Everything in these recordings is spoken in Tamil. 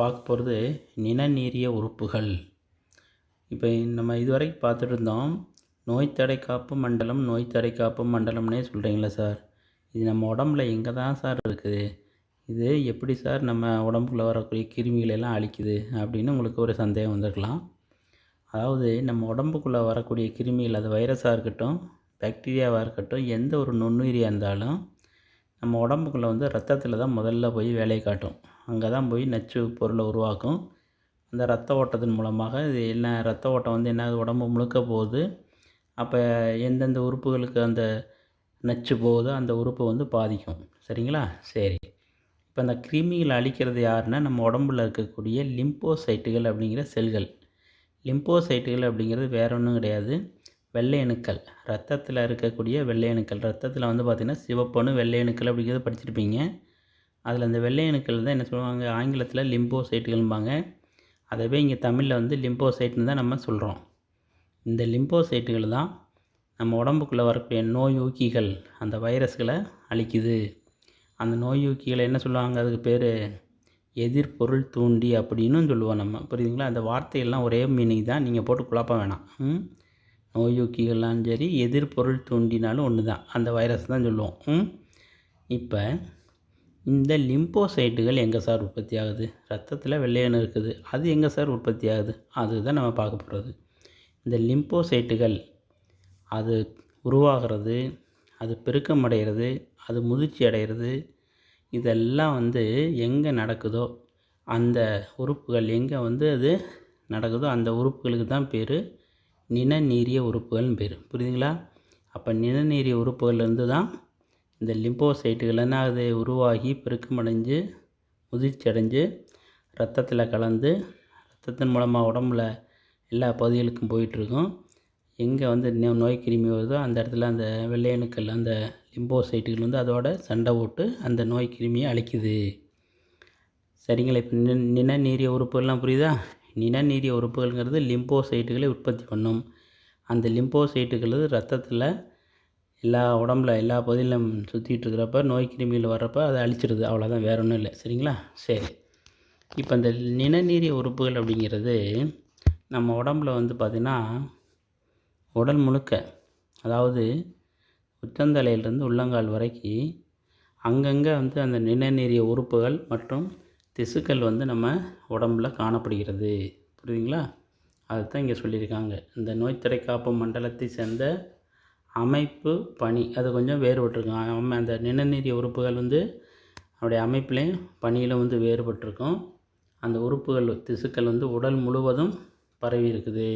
பார்க்க போகிறது நிணநீரிய உறுப்புகள். இப்போ நம்ம இதுவரைக்கும் பார்த்துட்டு இருந்தோம் நோய் தடை காப்பு மண்டலம் நோய் தடை காப்பு மண்டலம்னே சொல்கிறீங்களா சார்? இது நம்ம உடம்புல எங்கே தான் சார் இருக்குது? இது எப்படி சார் நம்ம உடம்புக்குள்ளே வரக்கூடிய கிருமிகளை எல்லாம் அழிக்குது அப்படின்னு உங்களுக்கு ஒரு சந்தேகம் வந்திருக்கலாம். அதாவது நம்ம உடம்புக்குள்ளே வரக்கூடிய கிருமிகள் அது வைரஸாக இருக்கட்டும் பாக்டீரியாவாக இருக்கட்டும் எந்த ஒரு நுண்ணுயிரியாக இருந்தாலும் நம்ம உடம்புக்குள்ளே வந்து ரத்தத்தில் தான் முதல்ல போய் வேலையை காட்டும். அங்கே தான் போய் நச்சு பொருளை உருவாக்கும். அந்த ரத்த ஓட்டத்தின் மூலமாக இது என்ன ரத்த ஓட்டம் வந்து என்ன ஆகுது? உடம்பு முழுக்க போகுது. அப்போ எந்தெந்த உறுப்புகளுக்கு அந்த நச்சு போகுதோ அந்த உறுப்பை வந்து பாதிக்கும். சரிங்களா? சரி. இப்போ அந்த கிருமிகளை அழிக்கிறது யாருன்னா நம்ம உடம்புல இருக்கக்கூடிய லிம்போசைட்டுகள் அப்படிங்கிற செல்கள். லிம்போசைட்டுகள் அப்படிங்கிறது வேற ஒன்றும் கிடையாது. வெள்ளையணுக்கள் ரத்தத்தில் இருக்கக்கூடிய வெள்ளையணுக்கள் ரத்தத்தில் வந்து பார்த்திங்கன்னா சிவப்பணு வெள்ளை அணுக்கள் அப்படிங்கிறத படிச்சிருப்பீங்க. அதில் அந்த வெள்ளையணுக்கள் தான் என்ன சொல்லுவாங்க? ஆங்கிலத்தில் லிம்போசைட்டுகள்பாங்க அதவே இங்கே தமிழில் வந்து லிம்போசைட்னு தான் நம்ம சொல்கிறோம் இந்த லிம்போசைட்டுகள் தான் நம்ம உடம்புக்குள்ளே வரக்கூடிய நோய் ஊக்கிகள் அந்த வைரஸ்களை அழிக்குது. அந்த நோய் ஊக்கிகளை என்ன சொல்லுவாங்க? அதுக்கு பேர் எதிர்பொருள் தூண்டி அப்படின்னும் சொல்லுவோம் நம்ம. புரியுதுங்களா? அந்த வார்த்தையெல்லாம் ஒரே மீனிங் தான். நீங்கள் போட்டு குழப்ப வேணாம். ம்? நோயூக்கிகள்லாம் சரி எதிர்பொருள் தூண்டினாலும் ஒன்று தான் அந்த வைரஸ் தான் சொல்லுவோம். இப்போ இந்த லிம்போசைட்டுகள் எங்கே சார் உற்பத்தி ஆகுது ரத்தத்தில் வெள்ளையணு இருக்குது. அது எங்கே சார் உற்பத்தி ஆகுது அதுதான் நம்ம பார்க்க போகிறது இந்த லிம்போசைட்டுகள் அது உருவாகிறது அது பெருக்கம் அடைகிறது அது முதிர்ச்சி அடைகிறது. இதெல்லாம் வந்து எங்கே நடக்குதோ அந்த உறுப்புகள் எங்கே வந்து அது நடக்குதோ அந்த உறுப்புகளுக்கு தான் பேர் நிணநீரிய உறுப்புகள்னு பேர். புரியுதுங்களா? அப்போ நிணநீரிய உறுப்புகள்லேருந்து தான் இந்த லிம்போசைட்டுகள் என்ன ஆகுது உருவாகி பெருக்கமடைஞ்சு முதிர்ச்சி அடைஞ்சு ரத்தத்தில் கலந்து ரத்தத்தின் மூலமாக உடம்புல எல்லா பகுதிகளுக்கும் போயிட்டுருக்கும். எங்கே வந்து நோய் கிருமி வருதோ அந்த இடத்துல அந்த வெள்ளையணுக்கள் அந்த லிம்போசைட்டுகள் வந்து அதோட சண்டை போட்டு அந்த நோய் கிருமியை அழிக்குது. சரிங்களா இப்போ நின நிணநீரிய உறுப்புகள்லாம் புரியுதா? நிணநீரிய உறுப்புகள்ங்கிறது லிம்போசைட்டுகளை உற்பத்தி பண்ணும். அந்த லிம்போசைட்டுகள் ரத்தத்தில் எல்லா உடம்புல எல்லா பகுதியிலும் சுற்றிட்டு இருக்கிறப்ப நோய் கிருமிகள் வர்றப்ப அதை அழிச்சிடுது அவ்வளோதான் வேற ஒன்றும் இல்லை. சரிங்களா? சரி. இப்போ இந்த நிணநீரிய உறுப்புகள் அப்படிங்கிறது நம்ம உடம்புல வந்து பார்த்திங்கன்னா உடல் முழுக்க அதாவது உச்சந்தலையிலிருந்து உள்ளங்கால் வரைக்கும் அங்கங்கே வந்து அந்த நிணநீரிய உறுப்புகள் மற்றும் திசுக்கள் வந்து நம்ம உடம்புல காணப்படுகிறது. புரியுதுங்களா? அதுதான் இங்கே சொல்லியிருக்காங்க. இந்த நோய் காப்பு மண்டலத்தை சேர்ந்த அமைப்பு பணி அது கொஞ்சம் வேறுபட்டிருக்கும். அந்த நிணநீரிய உறுப்புகள் வந்து அவருடைய அமைப்புலேயும் பணியிலும் வந்து வேறுபட்டிருக்கும். அந்த உறுப்புகள் திசுக்கள் வந்து உடல் முழுவதும் பரவி இருக்குது.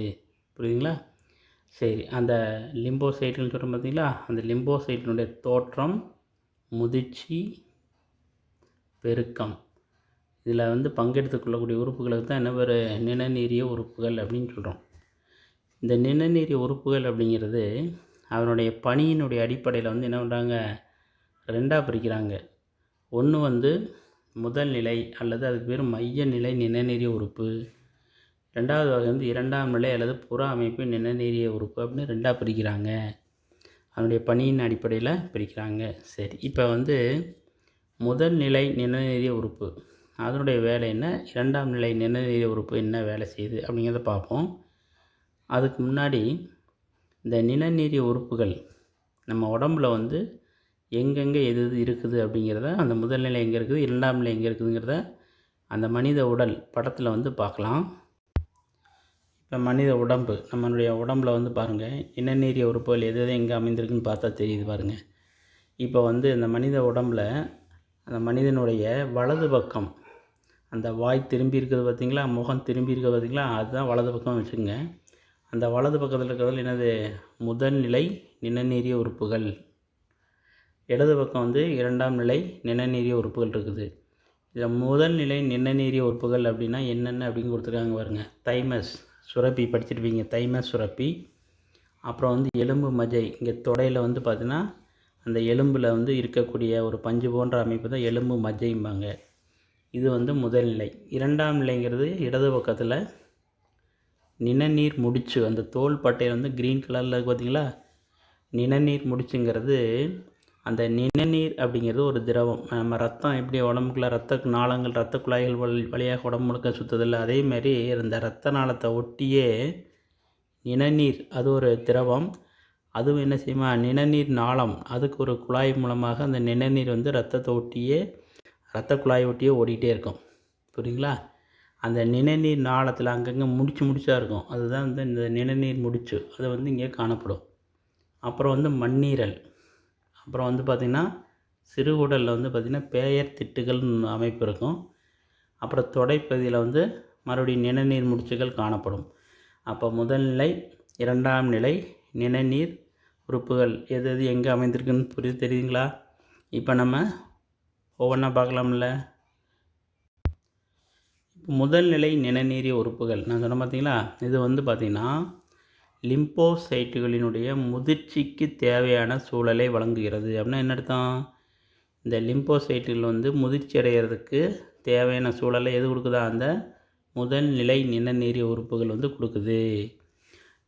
புரியுதுங்களா? சரி அந்த லிம்போசைட்டுன்னு சொல்கிறோம் பார்த்தீங்களா அந்த லிம்போசைட்டினுடைய தோற்றம் முதிர்ச்சி பெருக்கம். இதில் வந்து பங்கெடுத்து கொள்ளக்கூடிய உறுப்புகளுக்கு தான் என்ன ஒரு நிணநீரிய உறுப்புகள் அப்படின்னு சொல்கிறோம் இந்த நிணநீரிய உறுப்புகள் அப்படிங்கிறது அதனுடைய பணியினுடைய அடிப்படையில் வந்து என்ன பண்ணுறாங்க ரெண்டாக பிரிக்கிறாங்க. ஒன்று வந்து முதல் நிலை அல்லது அதுக்கு பேர் மைய நிலை நிணநீரிய உறுப்பு. ரெண்டாவது வகை வந்து இரண்டாம் நிலை அல்லது புற அமைப்பு நிணநீரிய உறுப்பு அப்படின்னு ரெண்டாக பிரிக்கிறாங்க. அதனுடைய பணியின் அடிப்படையில் பிரிக்கிறாங்க. சரி இப்போ வந்து முதல் நிலை நிணநீரிய உறுப்பு. அதனுடைய வேலை என்ன? இரண்டாம் நிலை நிணநீரிய உறுப்பு என்ன வேலை செய்யுது அப்படிங்கிறத பார்ப்போம். அதுக்கு முன்னாடி இந்த நிணநீரிய உறுப்புகள் நம்ம உடம்புல வந்து எங்கெங்கே எது எது இருக்குது அப்படிங்கிறத அந்த முதல் நிலை எங்கே இருக்குது இரண்டாம் நிலை எங்கே இருக்குதுங்கிறத அந்த மனித உடல் படத்தில் வந்து பார்க்கலாம். இப்போ மனித உடம்பு நம்மளுடைய உடம்பில் வந்து பாருங்கள் இனநீரிய உறுப்புகள் எது எது எங்கே அமைந்திருக்குன்னு பார்த்தா தெரியுது பாருங்கள் இப்போ வந்து இந்த மனித உடம்புல அந்த மனிதனுடைய வலது பக்கம் அந்த வாய் திரும்பி இருக்கிறது பார்த்தீங்களா முகம் திரும்பி இருக்கிறது பார்த்தீங்களா அதுதான் வலது பக்கம் வச்சுக்கோங்க. அந்த வலது பக்கத்தில் இருக்கிறது என்னது? முதல் நிலை நிணநீரிய உறுப்புகள். இடது பக்கம் வந்து இரண்டாம் நிலை நிணநீரிய உறுப்புகள் இருக்குது. இதில் முதல் நிலை நிணநீரிய உறுப்புகள் அப்படின்னா என்னென்ன அப்படின்னு கொடுத்துருக்காங்க பாருங்கள் தைமஸ் சுரப்பி படிச்சிருப்பீங்க. தைமஸ் சுரப்பி. அப்புறம் வந்து எலும்பு மஜை. இங்கே தொடையில் வந்து பார்த்தீங்கன்னா அந்த எலும்பில் வந்து இருக்கக்கூடிய ஒரு பஞ்சு போன்ற அமைப்பு தான் எலும்பு மஜைம்பாங்க. இது வந்து முதல் நிலை. இரண்டாம் நிலைங்கிறது இடது பக்கத்தில் நிணநீர் முடிச்சு அந்த தோல் பட்டையில் வந்து க்ரீன் கலரில் பார்த்தீங்களா நிணநீர் முடிச்சுங்கிறது அந்த நிணநீர் அப்படிங்கிறது ஒரு திரவம். நம்ம ரத்தம் எப்படி உடம்புக்குள்ள ரத்த நாளங்கள் ரத்த குழாய்கள் வழி வழியாக உடம்பு முழுக்க சுற்றுதில்லை அதேமாரி இந்த ரத்த நாளத்தை ஒட்டியே நிணநீர் அது ஒரு திரவம். அதுவும் என்ன செய்யுமா? நிணநீர் நாளம். அதுக்கு ஒரு குழாய் மூலமாக அந்த நிணநீர் வந்து ரத்தத்தை ஒட்டியே ரத்த குழாய் ஒட்டியே ஓடிக்கிட்டே இருக்கும். புரியுங்களா அந்த நிணநீர் நாளத்தில் அங்கங்கே முடிச்சு முடிச்சா இருக்கும். அதுதான் வந்து இந்த நிணநீர் முடிச்சு. அது வந்து இங்கே காணப்படும். அப்புறம் வந்து மண்ணீரல். அப்புறம் வந்து பார்த்திங்கன்னா சிறுகுடலில் வந்து பார்த்திங்கன்னா பேயர் திட்டுகள்னு அமைப்பு இருக்கும். அப்புறம் தொடைப்பகுதியில் வந்து மறுபடியும் நிணநீர் முடிச்சுகள் காணப்படும். அப்போ முதல் நிலை இரண்டாம் நிலை நிணநீர் உறுப்புகள். எது எது எங்கே அமைந்திருக்குன்னு புரியுது தெரியுங்களா இப்போ நம்ம ஒவ்வொன்றா பார்க்கலாம்ல. முதல்நிலை முதல் நிலை நிணநீரிய உறுப்புகள். நான் சொன்ன பார்த்தீங்களா இது வந்து பார்த்திங்கன்னா லிம்போசைட்டுகளினுடைய முதிர்ச்சிக்கு தேவையான சூழலை வழங்குகிறது. அப்படின்னா என்ன அர்த்தம்? இந்த லிம்போசைட்டுகள் வந்து முதிர்ச்சி அடைகிறதுக்கு தேவையான சூழலை எது கொடுக்குதா? அந்த முதல் நிலை நிணநீரிய உறுப்புகள் வந்து கொடுக்குது.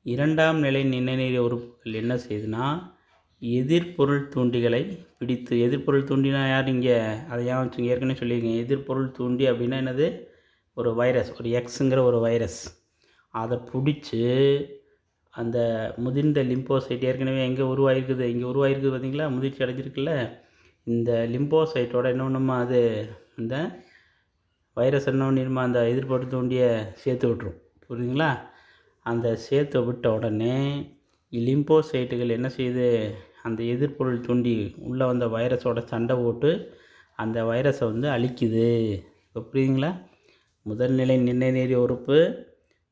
இரண்டாம் நிலை நிணநீரிய உறுப்புகள் என்ன செய்யுதுன்னா எதிர்பொருள் தூண்டிகளை பிடித்து எதிர்பொருள் தூண்டினா யார் இங்கே? அதை ஏன் வச்சு ஏற்கனவே சொல்லியிருக்கேன். எதிர்பொருள் தூண்டி அப்படின்னா என்னது? ஒரு வைரஸ் ஒரு எக்ஸுங்கிற ஒரு வைரஸ். அதை பிடிச்சி அந்த முதிர்ந்த லிம்போசைட் ஏற்கனவே எங்கே உருவாயிருக்குது இங்கே உருவாயிருக்குது பார்த்தீங்களா? முதிர்ச்சி அடைஞ்சிருக்குல்ல? இந்த லிம்போசைட்டோட இன்னொன்றுமா அது? இந்த வைரஸ் என்ன அந்த எதிர்பார்த்து தூண்டிய சேர்த்து விட்ரும் புரியுதுங்களா? அந்த சேர்த்து விட்ட உடனே லிம்போசைட்டுகள் என்ன செய்யுது? அந்த எதிர்பொருள் தூண்டி உள்ளே வந்த வைரஸோட சண்டை போட்டு அந்த வைரஸை வந்து அழிக்குது. இப்போ புரியுதுங்களா? முதல்நிலை நிர்ணய உறுப்பு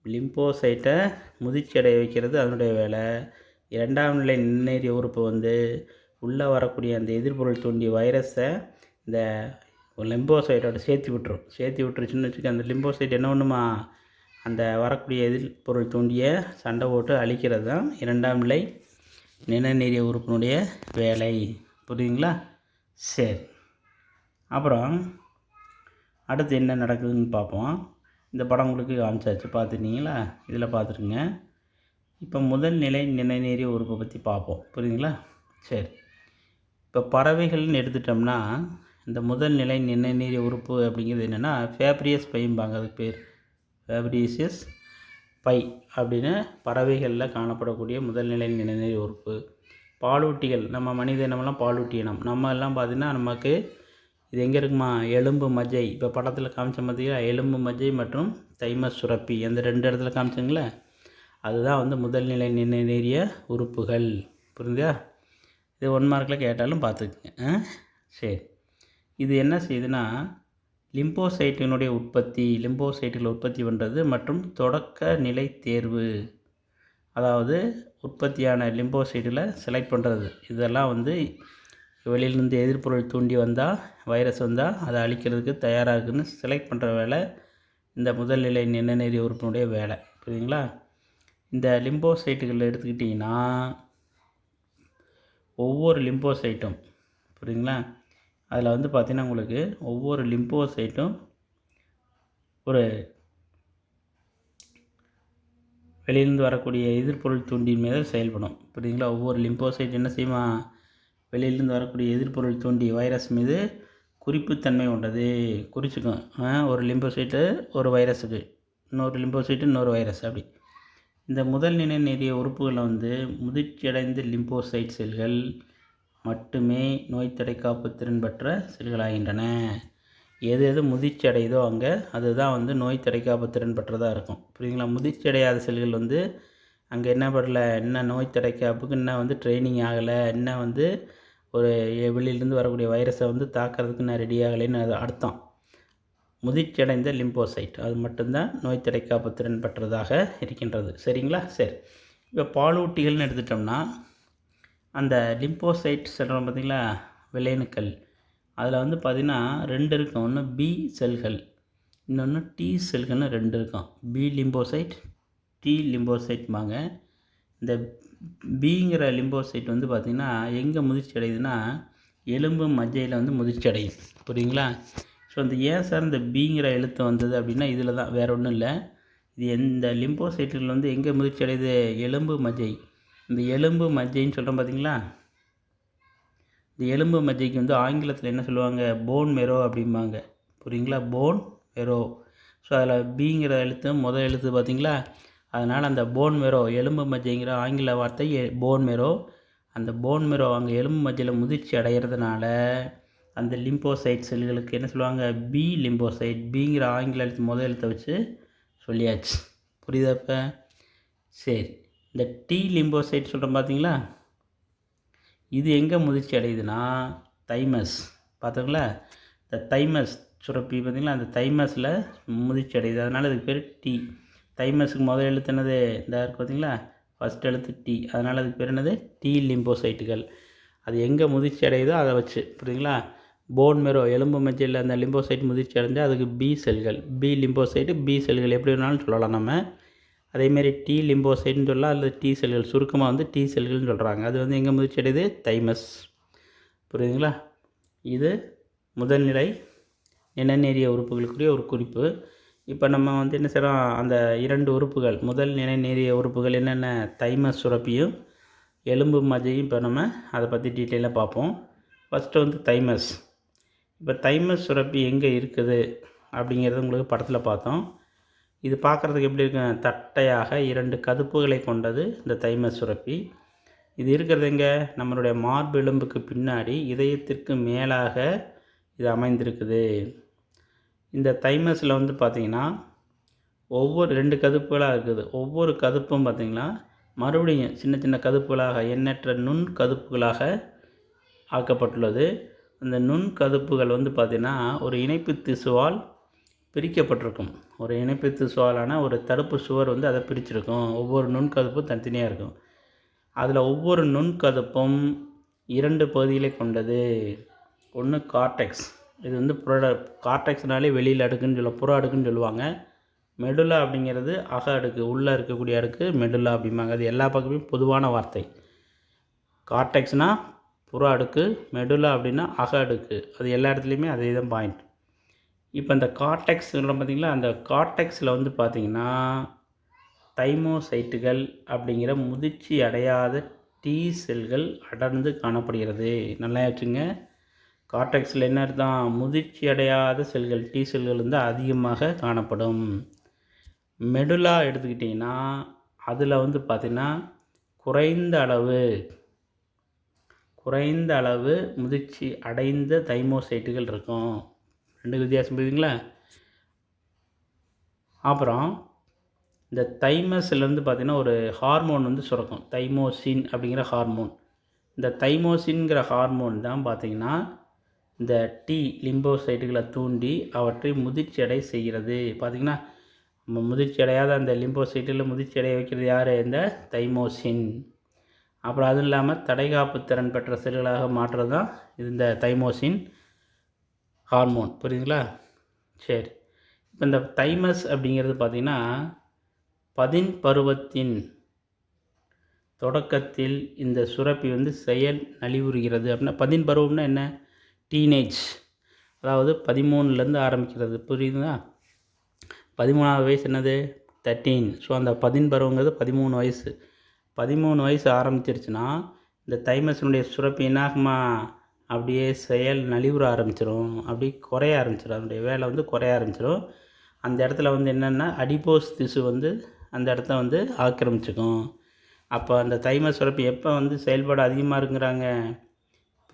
லிம்போசைட்டை முதிர்ச்சியடைய வைக்கிறது அதனுடைய வேலை. இரண்டாம் நிலை நிர்ணய உறுப்பு வந்து உள்ளே வரக்கூடிய அந்த எதிர்பொருள் தூண்டி வைரஸை இந்த லிம்போசைட்டோட சேர்த்து விட்டுரும். சேர்த்து விட்டுருச்சுன்னு வச்சுக்க அந்த லிம்போசைட் என்ன ஒன்றுமா அந்த வரக்கூடிய எதிர்பொருள் தூண்டிய சண்டை போட்டு அழிக்கிறது தான் இரண்டாம் நிலை நிணநீரிய உறுப்பினுடைய வேலை. புரியுதுங்களா? சரி. அப்புறம் அடுத்து என்ன நடக்குதுன்னு பார்ப்போம். இந்த படம் உங்களுக்கு காமிச்சாச்சு பார்த்துட்டீங்களா இதில் பார்த்துருங்க. இப்போ முதல் நிலை நிலைநேறிய உறுப்பை பற்றி பார்ப்போம். புரியுதுங்களா? சரி. இப்போ பறவைகள்னு எடுத்துட்டோம்னா இந்த முதல் நிலை நிணநீரிய உறுப்பு அப்படிங்கிறது என்னென்னா ஃபேப்ரியஸ் பைம்பாங்க அதுக்கு பேர். ஃபேப்ரியசியஸ் பை அப்படின்னு பறவைகளில் காணப்படக்கூடிய முதல்நிலை நிணநீர் உறுப்பு. பாலூட்டிகள் நம்ம மனித இனமெல்லாம் பாலூட்டி இனம். நம்ம எல்லாம் பார்த்திங்கன்னா நமக்கு இது எங்கே இருக்குமா? எலும்பு மஜ்ஜை. இப்போ படத்தில் காமிச்ச பார்த்தீங்களா எலும்பு மஜ்ஜை மற்றும் தைம சுரப்பி. அந்த ரெண்டு இடத்துல காமிச்சிங்களே? அதுதான் வந்து முதல்நிலை நிணநீரிய உறுப்புகள். புரிஞ்சுதா? இது ஒன் மார்க்கில் கேட்டாலும் பார்த்துக்குங்க. சரி. இது என்ன செய்யுதுன்னா லிம்போசைட்டினுடைய உற்பத்தி லிம்போசைட்டுகள் உற்பத்தி பண்ணுறது மற்றும் தொடக்க நிலை தேர்வு. அதாவது உற்பத்தியான லிம்போசைட்டில் செலக்ட் பண்ணுறது இதெல்லாம் வந்து வெளியிலேருந்து எதிர்ப்பொருள் தூண்டி வந்தால் வைரஸ் வந்தால் அதை அழிக்கிறதுக்கு தயாராக இருக்குன்னு செலக்ட் பண்ணுற வேலை இந்த முதல் நிலை நிணநெறி உறுப்பினுடைய வேலை. புரியுதுங்களா? இந்த லிம்போசைட்டுகளில் எடுத்துக்கிட்டிங்கன்னா ஒவ்வொரு லிம்போசைட்டும் புரியுதுங்களா? அதில் வந்து பார்த்திங்கன்னா உங்களுக்கு ஒவ்வொரு லிம்போசைட்டும் ஒரு வெளியிலேருந்து வரக்கூடிய எதிர்ப்பொருள் தூண்டின் மீது செயல்படும். புரியுதுங்களா? ஒவ்வொரு லிம்போசைட் என்ன செய்யுமா? வெளியிலிருந்து வரக்கூடிய எதிர்பொருள் தூண்டிய வைரஸ் மீது குறிப்புத்தன்மை கொண்டது குறிச்சிக்கும். ஒரு லிம்போசைட்டு ஒரு வைரஸுக்கு. இன்னொரு லிம்போசைட்டு இன்னொரு வைரஸ் அப்படி. இந்த முதல் நிலை நிறைய உறுப்புகளில் வந்து முதிர்ச்சியடைந்த லிம்போசைட் செல்கள் மட்டுமே நோய் தடை காப்பு திறன் பெற்ற செல்களாகின்றன. எது எது முதிர்ச்சி அடையுதோ அங்கே அதுதான் வந்து நோய் தடைக்காப்பு திறன் பெற்றதாக இருக்கும். புரியுங்களா முதிர்ச்சி அடையாத செல்கள் வந்து அங்கே என்ன பண்ணல என்ன நோய் தடைக்காப்புக்கு இன்னும் என்ன வந்து ட்ரைனிங் ஆகலை என்ன வந்து ஒரு வெளியிலேருந்து வரக்கூடிய வைரஸை வந்து தாக்கிறதுக்கு நான் ரெடி ஆகலைன்னு அது அர்த்தம். முதிர்ச்சியடைந்த லிம்போசைட் அது மட்டும்தான் நோய் தடைக்காப்பு திறன் பெற்றதாக இருக்கின்றது. சரிங்களா? சரி. இப்போ பாலூட்டிகள்னு எடுத்துட்டோம்னா அந்த லிம்போசைட் சொல்கிறோம் பார்த்திங்களா? விளையணுக்கள் அதில் வந்து பார்த்திங்கன்னா ரெண்டு இருக்கும். ஒன்று பி செல்கள் இன்னொன்று டி செல்கள்னு ரெண்டு இருக்கும். பி லிம்போசைட் டி லிம்போசைட்மாங்க இந்த பிங்கிற லிம்போசைட் வந்து பார்த்திங்கன்னா எங்கே முதிர்ச்சி அடையுதுன்னா எலும்பு மஜ்ஜையில் வந்து முதிர்ச்சி அடையும் புரியுங்களா ஸோ இந்த ஏன் சார் இந்த பிங்கிற எழுத்து வந்தது அப்படின்னா இதில் தான் வேறு ஒன்றும் இல்லை. இது எந்த லிம்போசைட்டுகள் வந்து எங்கே முதிர்ச்சி அடையுது? எலும்பு மஜ்ஜை. இந்த எலும்பு மஜ்ஜைன்னு சொல்கிறோம் பார்த்தீங்களா இந்த எலும்பு மஜ்ஜைக்கு வந்து ஆங்கிலத்தில் என்ன சொல்லுவாங்க? போன் மெரோ அப்படிம்பாங்க. புரியுங்களா போன் மெரோ ஸோ அதில் பிங்கிற எழுத்து முதல் எழுத்து பார்த்தீங்களா அதனால் அந்த போன் மெரோ எலும்பு மஜ்ஜைங்கிற ஆங்கில வார்த்தை போன் மெரோ அந்த போன் மெரோ அங்கே எலும்பு மஜ்ஜையில் முதிர்ச்சி அடைகிறதுனால அந்த லிம்போசைட் செல்களுக்கு என்ன சொல்லுவாங்க? பி லிம்போசைட் பிங்கிற ஆங்கில எழுத்து முதல் எழுத்தை வச்சு சொல்லியாச்சு. புரியுதா இப்போ? சரி. இந்த டி லிம்போசைட் சொல்கிறோம் பார்த்தீங்களா இது எங்கே முதிர்ச்சி அடையுதுன்னா தைமஸ் பார்த்தோங்களா இந்த தைமஸ் சுரப்பி பார்த்தீங்களா அந்த தைமஸில் முதிர்ச்சி அடையுது. அதனால் இதுக்கு பேர் டி தைமஸுக்கு முதல் எழுத்து என்னது இந்த இருக்கு பார்த்தீங்களா ஃபஸ்ட் எழுத்து டி அதனால் அதுக்கு பேர் என்னது? டி லிம்போசைட்டுகள். அது எங்கே முதிர்ச்சி அடையுதோ அதை வச்சு புரியுதுங்களா? போன் மெரோ எலும்பு மஞ்சளில் அந்த லிம்போசைட் முதிர்ச்சி அடைஞ்சால் அதுக்கு பி செல்கள். பி லிம்போசைட்டு பி செல்கள். எப்படி வேணாலும் சொல்லலாம் நம்ம. அதேமாரி டி லிம்போசைட்னு சொல்லலாம் அல்லது டி செல்கள். சுருக்கமாக வந்து டி செல்கள்னு சொல்கிறாங்க அது வந்து எங்கே முதிர்ச்சி அடையுது? தைமஸ் புரியுதுங்களா? இது முதல்நிலை நிணநீரிய உறுப்புகளுக்குரிய ஒரு குறிப்பு. இப்போ நம்ம வந்து என்ன செய்கிறோம் அந்த இரண்டு உறுப்புகள் முதல் நிணநீரிய உறுப்புகள் என்னென்ன? தைமஸ் சுரப்பியும் எலும்பு மஜையும் இப்போ நம்ம அதை பற்றி டீட்டெயிலாக பார்ப்போம். ஃபஸ்ட்டு வந்து தைமஸ். இப்போ தைமஸ் சுரப்பி எங்கே இருக்குது அப்படிங்கிறது உங்களுக்கு படத்தில் பார்த்தோம். இது பார்க்குறதுக்கு எப்படி இருக்கும் தட்டையாக இரண்டு கதுப்புகளை கொண்டது இந்த தைமஸ் சுரப்பி. இது இருக்கிறது எங்கே? நம்மளுடைய மார்பெலும்புக்கு பின்னாடி இதயத்திற்கு மேலாக இது அமைந்திருக்குது. இந்த தைமஸில் வந்து பார்த்திங்கன்னா ஒவ்வொரு ரெண்டு கதுப்புகளாக இருக்குது. ஒவ்வொரு கதுப்பும் பார்த்திங்கன்னா மறுபடியும் சின்ன சின்ன கதுப்புகளாக எண்ணற்ற நுண் கதுப்புகளாக ஆக்கப்பட்டுள்ளது. அந்த நுண் கதுப்புகள் வந்து பார்த்திங்கன்னா ஒரு இணைப்பு திசுவால் பிரிக்கப்பட்டிருக்கும். ஒரு இணைப்பு திசுவாலான ஒரு தடுப்பு சுவர் வந்து அதை பிரிச்சிருக்கும். ஒவ்வொரு நுண்கதுப்பும் தனித்தனியாக இருக்கும். அதில் ஒவ்வொரு நுண்கதுப்பும் இரண்டு பகுதிகளை கொண்டது. ஒன்று கார்டெக்ஸ் இது வந்து புற கார்டெக்ஸ்னாலே வெளியில் அடுக்குன்னு சொல்ல புற அடுக்குன்னு சொல்லுவாங்க. மெடுலா அப்படிங்கிறது அக அடுக்கு உள்ளே இருக்கக்கூடிய அடுக்கு மெடுலா அப்படிம்பாங்க. அது எல்லா பக்கமும் பொதுவான வார்த்தை. கார்டெக்ஸ்னால் புற அடுக்கு மெடுலா அப்படின்னா அக அடுக்கு. அது எல்லா இடத்துலையுமே அதே தான் பாயிண்ட் இப்போ இந்த கார்டெக்ஸ் பார்த்திங்களா அந்த கார்டெக்ஸில் வந்து பார்த்திங்கன்னா தைமோசைட்டுகள் அப்படிங்கிற முதிர்ச்சி அடையாத டி செல்கள் அடர்ந்து காணப்படுகிறது. நல்லா வச்சுங்க கார்டெக்ஸில் என்ன தான் முதிர்ச்சி அடையாத செல்கள் டி செல்கள் வந்து அதிகமாக காணப்படும். மெடுலா எடுத்துக்கிட்டிங்கன்னா அதில் வந்து பார்த்திங்கன்னா குறைந்த அளவு குறைந்த அளவு முதிர்ச்சி அடைந்த தைமோசைட்டுகள் இருக்கும். ரெண்டு வித்தியாசம் புரியுதுங்களா? அப்புறம் இந்த தைமஸ்லேருந்து பார்த்திங்கன்னா ஒரு ஹார்மோன் வந்து சுரக்கும். தைமோசின் அப்படிங்கிற ஹார்மோன். இந்த தைமோசின்கிற ஹார்மோன் தான் பார்த்திங்கன்னா இந்த டி லிம்போசைட்டுகளை தூண்டி அவற்றை முதிர்ச்சி அடை செய்கிறது. பார்த்திங்கன்னா நம்ம முதிர்ச்சி அடையாத அந்த லிம்போசைட்டில் முதிர்ச்சி அடைய வைக்கிறது யார்? இந்த தைமோசின். அப்புறம் அதுவும் இல்லாமல் தடைகாப்பு திறன் பெற்ற செல்களாக மாற்றுறது தான் இந்த தைமோசின் ஹார்மோன். புரியுதுங்களா? சரி. இப்போ இந்த தைமஸ் அப்படிங்கிறது பார்த்திங்கன்னா பதின் பருவத்தின் தொடக்கத்தில் இந்த சுரப்பி வந்து செயல் நலிவுறுகிறது. அப்படின்னா பதின் பருவம்னா என்ன? டீனேஜ். அதாவது பதிமூணுலேருந்து ஆரம்பிக்கிறது. புரியுதுங்களா? பதிமூணாவது வயசு என்னது? தேர்ட்டீன் ஸோ அந்த பதின் பருவங்கிறது பதிமூணு வயசு. பதிமூணு வயசு ஆரம்பிச்சிருச்சுன்னா இந்த தைமஸினுடைய சுரப்பு என்னாகுமா? அப்படியே செயல் நலிவுற ஆரம்பிச்சிடும் அப்படி குறைய ஆரம்பிச்சிடும் அதனுடைய வேலை வந்து குறைய ஆரம்பிச்சிடும் அந்த இடத்துல வந்து என்னென்னா அடிபோஸ் திசு வந்து அந்த இடத்த வந்து ஆக்கிரமிச்சுக்கும். அப்போ அந்த தைம சுரப்பு எப்போ வந்து செயல்பாடு அதிகமாக இருக்குங்கிறாங்க?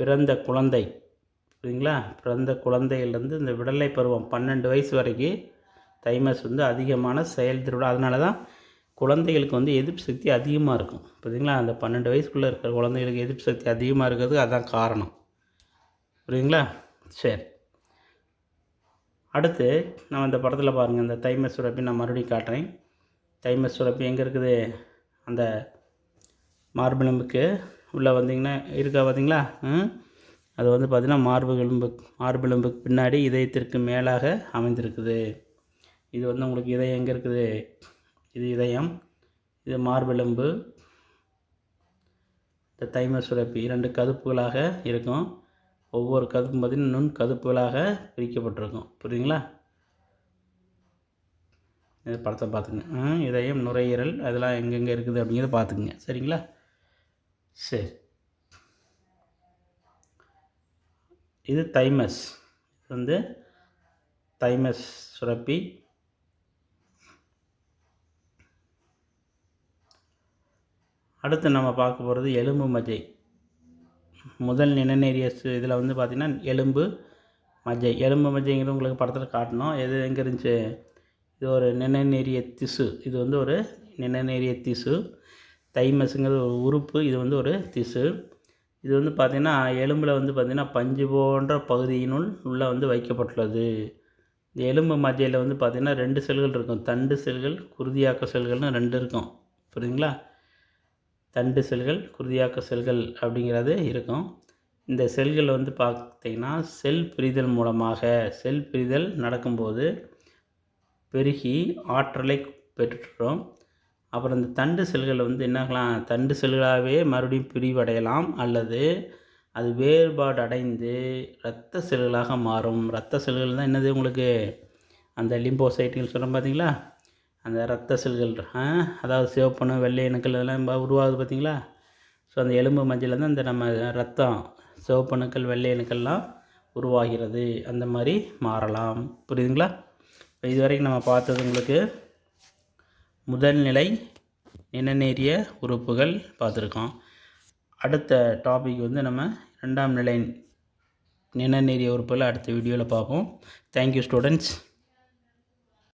பிறந்த குழந்தை. சரிங்களா பிறந்த குழந்தையிலேருந்து இந்த விடலை பருவம் பன்னெண்டு வயசு வரைக்கும் தைமஸ் வந்து அதிகமான செயல்திறன் அதனால தான் குழந்தைகளுக்கு வந்து எதிர்ப்பு சக்தி அதிகமாக இருக்கும். பார்த்தீங்களா அந்த பன்னெண்டு வயசுக்குள்ளே இருக்கிற குழந்தைகளுக்கு எதிர்ப்பு சக்தி அதிகமாக இருக்கிறது அதுதான் காரணம். புரியுங்களா சரி. அடுத்து நம்ம இந்த படத்தில் பாருங்கள் இந்த தைமஸ் சுரப்பி நான் மறுபடியும் காட்டுறேன். தைமஸ் சுரப்பி எங்கே இருக்குது? அந்த மார்பிளம்புக்கு உள்ளே வந்தீங்கன்னா இருக்கா பார்த்தீங்களா ம்? அது வந்து பார்த்திங்கன்னா மார்பெலும்பு மார்பெலும்புக்கு பின்னாடி இதயத்திற்கு மேலாக அமைந்திருக்குது. இது வந்து உங்களுக்கு இதயம் எங்கே இருக்குது? இது இதயம் இது மார்பெலும்பு இந்த தைம சுரப்பி இரண்டு கதுப்புகளாக இருக்கும். ஒவ்வொரு கதுப்பும் பார்த்திங்கன்னா நுண் கதுப்புகளாக பிரிக்கப்பட்டிருக்கும். புரியுதுங்களா? இந்த படத்தை பார்த்துங்க ஆ, இதயம் நுரையீரல் அதெல்லாம் எங்கெங்கே இருக்குது அப்படிங்கிறத பார்த்துக்குங்க சரிங்களா? சரி. இது தைமஸ். இது வந்து தைமஸ் சுரப்பி. அடுத்து நம்ம பார்க்க போகிறது எலும்பு மஜ்ஜை. முதல் நிணநேரிய இதில் வந்து பார்த்திங்கன்னா எலும்பு மஜ்ஜை. எலும்பு மஜைங்கிறது உங்களுக்கு படத்தில் காட்டணும். எது எங்கே இருந்துச்சு? இது ஒரு நிணநேரிய திசு. இது வந்து ஒரு நிணநேரிய திசு. தைமஸுங்கிறது ஒரு உறுப்பு. இது வந்து ஒரு திசு. இது வந்து பார்த்திங்கன்னா எலும்பில் வந்து பார்த்திங்கன்னா பஞ்சு போன்ற பகுதியினுள் உள்ளே வந்து வைக்கப்பட்டுள்ளது. இந்த எலும்பு மஜ்ஜையில் வந்து பார்த்திங்கன்னா ரெண்டு செல்கள் இருக்கும். தண்டு செல்கள் குருதியாக்க செல்கள்னு ரெண்டு இருக்கும். புரியுதுங்களா? தண்டு செல்கள் குருதியாக்க செல்கள் அப்படிங்கிறது இருக்கும். இந்த செல்கள் வந்து பார்த்திங்கன்னா செல் பிரிதல் மூலமாக செல் பிரிதல் நடக்கும்போது பெருகி ஆற்றலை பெற்றுறோம் அப்புறம் இந்த தண்டு செல்கள் வந்து என்னாகலாம் தண்டு செல்களாகவே மறுபடியும் பிரிவடையலாம் அல்லது அது வேறுபாடு அடைந்து இரத்த செல்களாக மாறும். இரத்த செல்கள் தான் என்னது உங்களுக்கு? அந்த லிம்போசைட்டுன்னு சொல்கிறோம் பார்த்தீங்களா? அந்த இரத்த செல்கள் ஆ, அதாவது சிவப்பணு வெள்ளை அணுக்கள் இதெல்லாம் உருவாகுது பார்த்தீங்களா? ஸோ அந்த எலும்பு மஞ்சள் தான் இந்த நம்ம ரத்தம் சிவப்பணுக்கள் வெள்ளை அணுக்கள்லாம் உருவாகிறது. அந்த மாதிரி மாறலாம். புரியுதுங்களா? இப்போ இது வரைக்கும் நம்ம பார்த்தது உங்களுக்கு முதல்நிலை நிணநேரிய உறுப்புகள் பார்த்துருக்கோம். அடுத்த டாபிக் வந்து நம்ம ரெண்டாம் நிலை நிணநேரிய உறுப்புகளை அடுத்த வீடியோவில் பார்ப்போம். Thank you students